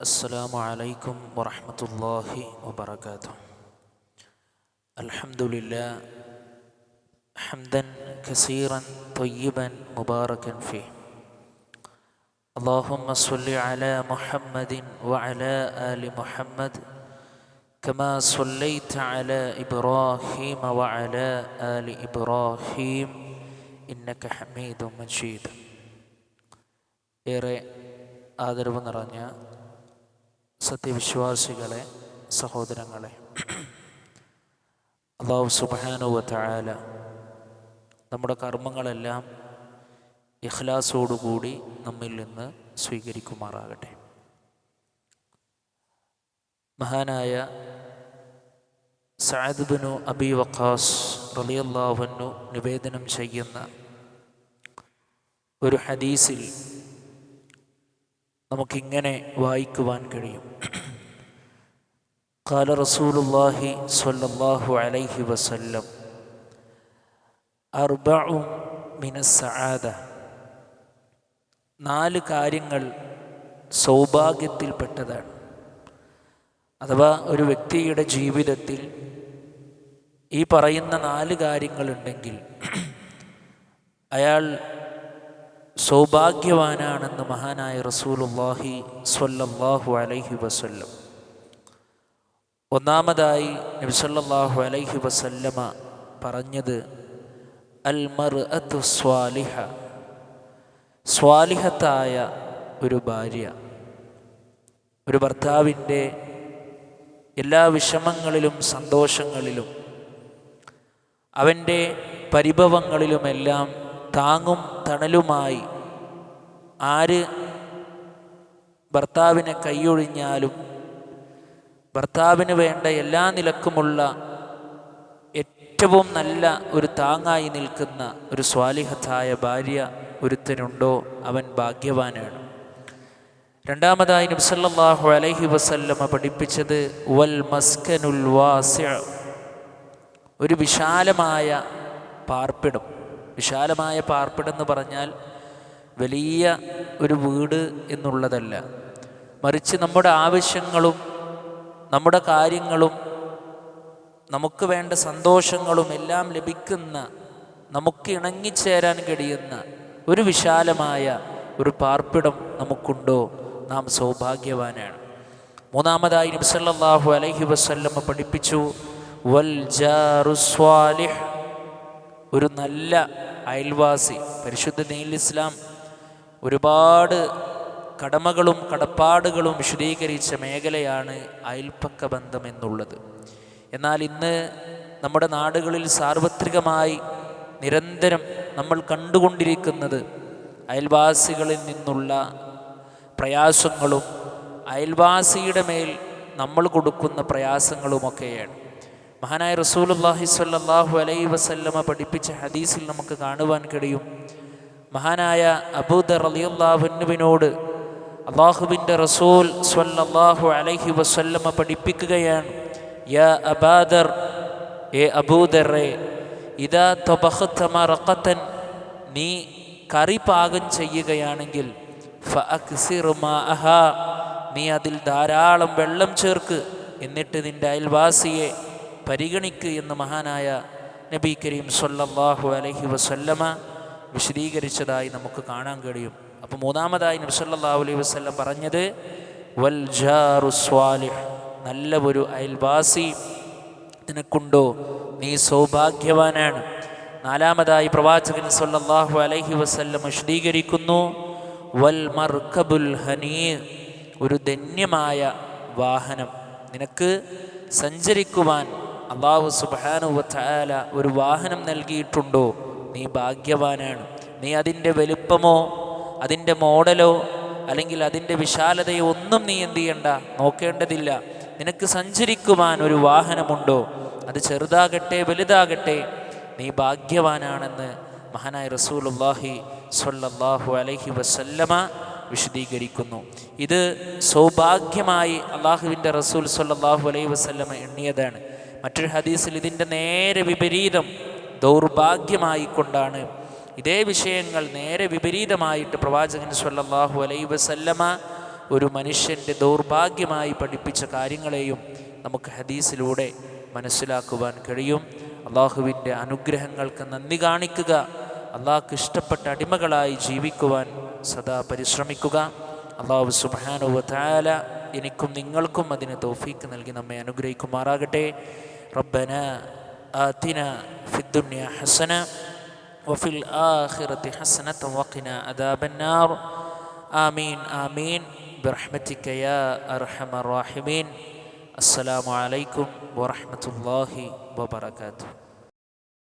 السلام عليكم ورحمة الله وبركاته الحمد لله حمدا كثيرا طيبا مباركا فيه اللهم صل على محمد وعلى آل محمد كما صليت على إبراهيم وعلى آل إبراهيم إنك حميد مجيد ഏറെ ആദരവ് നിറഞ്ഞ സത്യവിശ്വാസികളെ സഹോദരങ്ങളെ. അള്ളാഹു സുബാനുവ തായാല നമ്മുടെ കർമ്മങ്ങളെല്ലാം ഇഖ്ലാസോടുകൂടി നമ്മിൽ നിന്ന് സ്വീകരിക്കുമാറാകട്ടെ. മഹാനായ സഅദ് ബിനു അബി വഖാസ് റലിയല്ലാഹുനു നിവേദനം ചെയ്യുന്ന ഒരു ഹദീസിൽ നമുക്കിങ്ങനെ വായിക്കുവാൻ കഴിയും. കാല റസൂലുല്ലാഹി സ്വല്ലല്ലാഹു അലൈഹി വസല്ലം അർബഉം മിനസ്സാദ നാല് കാര്യങ്ങൾ സൗഭാഗ്യത്തിൽപ്പെട്ടതാണ്. അഥവാ ഒരു വ്യക്തിയുടെ ജീവിതത്തിൽ ഈ പറയുന്ന നാല് കാര്യങ്ങളുണ്ടെങ്കിൽ അയാൾ സൗഭാഗ്യവാനാണെന്ന് മഹാനായ റസൂലുല്ലാഹി സ്വല്ലല്ലാഹു അലൈഹി വസല്ലം. ഒന്നാമതായി നബിസല്ലാഹു അലൈഹി വസല്ലമ പറഞ്ഞത് അൽ മർ സ്വാലിഹ സ്വാലിഹത്തായ ഒരു ഭാര്യ. ഒരു ഭർത്താവിന്റെ എല്ലാ വിഷമങ്ങളിലും സന്തോഷങ്ങളിലും അവന്റെ പരിഭവങ്ങളിലുമെല്ലാം താങ്ങും തണലുമായി ആര് ഭർത്താവിനെ കൈയൊഴിഞ്ഞാലും ഭർത്താവിന് വേണ്ട എല്ലാ നിലക്കുമുള്ള ഏറ്റവും നല്ല ഒരു താങ്ങായി നിൽക്കുന്ന ഒരു സ്വാലിഹത്തായ ഭാര്യ ഒരുത്തനുണ്ടോ? അവൻ ഭാഗ്യവാനാണ്. രണ്ടാമതായി നബ്സല്ലാഹു അലൈഹി വസല്ലമ പഠിപ്പിച്ചത് വൽ മസ്കനുൽ ഒരു വിശാലമായ പാർപ്പിടം. വിശാലമായ പാർപ്പിടം എന്ന് പറഞ്ഞാൽ വലിയ ഒരു വീട് എന്നുള്ളതല്ല. മറിച്ച് നമ്മുടെ ആവശ്യങ്ങളും നമ്മുടെ കാര്യങ്ങളും നമുക്ക് വേണ്ട സന്തോഷങ്ങളും എല്ലാം ലഭിക്കുന്ന നമുക്ക് ഇണങ്ങിച്ചേരാൻ കഴിയുന്ന ഒരു വിശാലമായ ഒരു പാർപ്പിടം നമുക്കുണ്ടോ? നാം സൗഭാഗ്യവാനാണ്. മൂന്നാമതായി നബ്സല്ലാഹു അലഹി വസ്ല്ലമ്മ പഠിപ്പിച്ചു വൽ ഒരു നല്ല അയൽവാസി പരിശുദ്ധ ദീൻ ഇസ്ലാം ഒരുപാട് കടമകളും കടപ്പാടുകളും വിശദീകരിച്ച മേഖലയാണ് അയൽപ്പക്ക ബന്ധം എന്നുള്ളത്. എന്നാൽ ഇന്ന് നമ്മുടെ നാടുകളിൽ സാർവത്രികമായി നിരന്തരം നമ്മൾ കണ്ടുകൊണ്ടിരിക്കുന്നത് അയൽവാസികളിൽ നിന്നുള്ള പ്രയാസങ്ങളും അയൽവാസിയുടെ മേൽ നമ്മൾ കൊടുക്കുന്ന പ്രയാസങ്ങളുമൊക്കെയാണ്. മഹാനായ റസൂലുല്ലാഹി സ്വല്ലല്ലാഹു അലൈ വസല്ലമ പഠിപ്പിച്ച ഹദീസിൽ നമുക്ക് കാണുവാൻ കഴിയും. മഹാനായ അബൂദർ അലിയുല്ലാഹുനുവിനോട് അള്ളാഹുവിന്റെ റസൂൽ സ്വല്ലല്ലാഹു അലൈഹി വസല്ലമ പഠിപ്പിക്കുകയാണ് യാ അബാദർ എ അബൂദറെ ഇതാ തൊബഹത്തമറക്കത്തൻ നീ കറി പാകം ചെയ്യുകയാണെങ്കിൽ നീ അതിൽ ധാരാളം വെള്ളം ചേർക്ക് എന്നിട്ട് നിന്റെ അയൽവാസിയെ പരിഗണിക്കുക എന്ന് മഹാനായ നബി കരീം സൊല്ലാഹു അലഹി വസല്ലമ വിശദീകരിച്ചതായി നമുക്ക് കാണാൻ കഴിയും. അപ്പോൾ മൂന്നാമതായി നബി സല്ലല്ലാഹു അലൈഹി വസല്ലം പറഞ്ഞത് വൽ ജാറു സ്വാലിഹ്. നല്ല ഒരു അയൽവാസി നിനക്കുണ്ടോ? നീ സൗഭാഗ്യവാനാണ്. നാലാമതായി പ്രവാചകൻ സല്ലല്ലാഹു അലൈഹി വസ്ല്ലം വിശദീകരിക്കുന്നു വൽ മർക്കബുൽ ഹനീ. ഒരു ധന്യമായ വാഹനം. നിനക്ക് സഞ്ചരിക്കുവാൻ അള്ളാഹു സുബാനുവല ഒരു വാഹനം നൽകിയിട്ടുണ്ടോ? നീ ഭാഗ്യവാനാണ്. നീ അതിന്റെ വലുപ്പമോ അതിന്റെ മോഡലോ അല്ലെങ്കിൽ അതിന്റെ വിശാലതയോ ഒന്നും നീ എന്തു ചെയ്യണ്ട. നോക്കേണ്ടതില്ല. നിനക്ക് സഞ്ചരിക്കുവാൻ ഒരു വാഹനമുണ്ടോ? അത് ചെറുതാകട്ടെ വലുതാകട്ടെ നീ ഭാഗ്യവാനാണെന്ന് മഹാനായ റസൂലുല്ലാഹി സ്വല്ലല്ലാഹു അലഹി വസല്ലമ വിശദീകരിക്കുന്നു. ഇത് സൗഭാഗ്യമായി അള്ളാഹുവിന്റെ റസൂൽ സ്വല്ലല്ലാഹു അലൈഹി വസല്ലമ എണ്ണിയതാണ്. മറ്റൊരു ഹദീസിൽ ഇതിന്റെ നേരെ വിപരീതം ദൗർഭാഗ്യമായിക്കൊണ്ടാണ്. ഇതേ വിഷയങ്ങൾ നേരെ വിപരീതമായിട്ട് പ്രവാചകൻ സല്ലാഹു അലൈ വസല്ലമ ഒരു മനുഷ്യന്റെ ദൗർഭാഗ്യമായി പഠിപ്പിച്ച കാര്യങ്ങളെയും നമുക്ക് ഹദീസിലൂടെ മനസ്സിലാക്കുവാൻ കഴിയും. അള്ളാഹുവിന്റെ അനുഗ്രഹങ്ങൾക്ക് നന്ദി കാണിക്കുക. അള്ളാഹ്ക്ക് ഇഷ്ടപ്പെട്ട അടിമകളായി ജീവിക്കുവാൻ സദാ പരിശ്രമിക്കുക. അള്ളാഹു സുബാനുവല എനിക്കും നിങ്ങൾക്കും അതിന് തോഫീക്ക് നൽകി നമ്മെ അനുഗ്രഹിക്കുമാറാകട്ടെ. റബ്ബന آتنا في الدنيا حسنة وفي الآخرة حسنة وقنا عذاب النار. آمين آمين. برحمتك يا أرحم الراحمين. السلام عليكم ورحمة الله وبركاته.